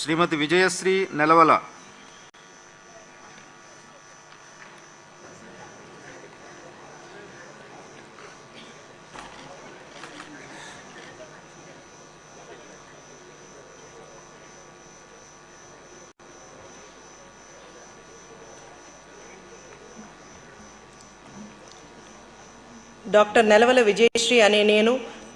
శ్రీమతి Vijayashree Nelavala. Doctor Nelavala Vijayashree అనే నేను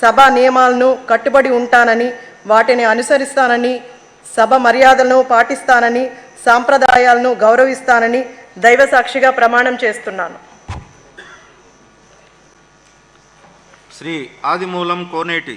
సభ నియమాలను కట్టుబడి ఉంటానని వాటిని అనుసరిస్తానని సభ మర్యాదలను పాటిస్తానని సాంప్రదాయాలను గౌరవిస్తానని దైవసాక్షిగా ప్రమాణం చేస్తున్నాను. శ్రీ ఆదిమూలం కోనేటి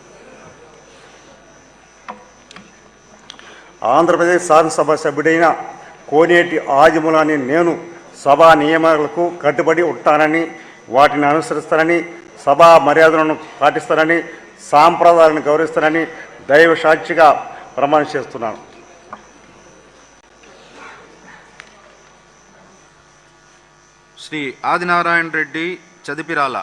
ఆంధ్రప్రదేశ్ శాసనసభ సభ్యుడైన కోనేటి ఆదిమూలాన్ని నేను సభా నియమాలకు కట్టుబడి ఉంటానని వాటిని అనుసరిస్తానని సభా మర్యాదలను పాటిస్తానని సాంప్రదాయాలను గౌరవిస్తానని దైవ సాక్షిగా ప్రమాణం చేస్తున్నాను. శ్రీ ఆదినారాయణ రెడ్డి చదిపిరాల.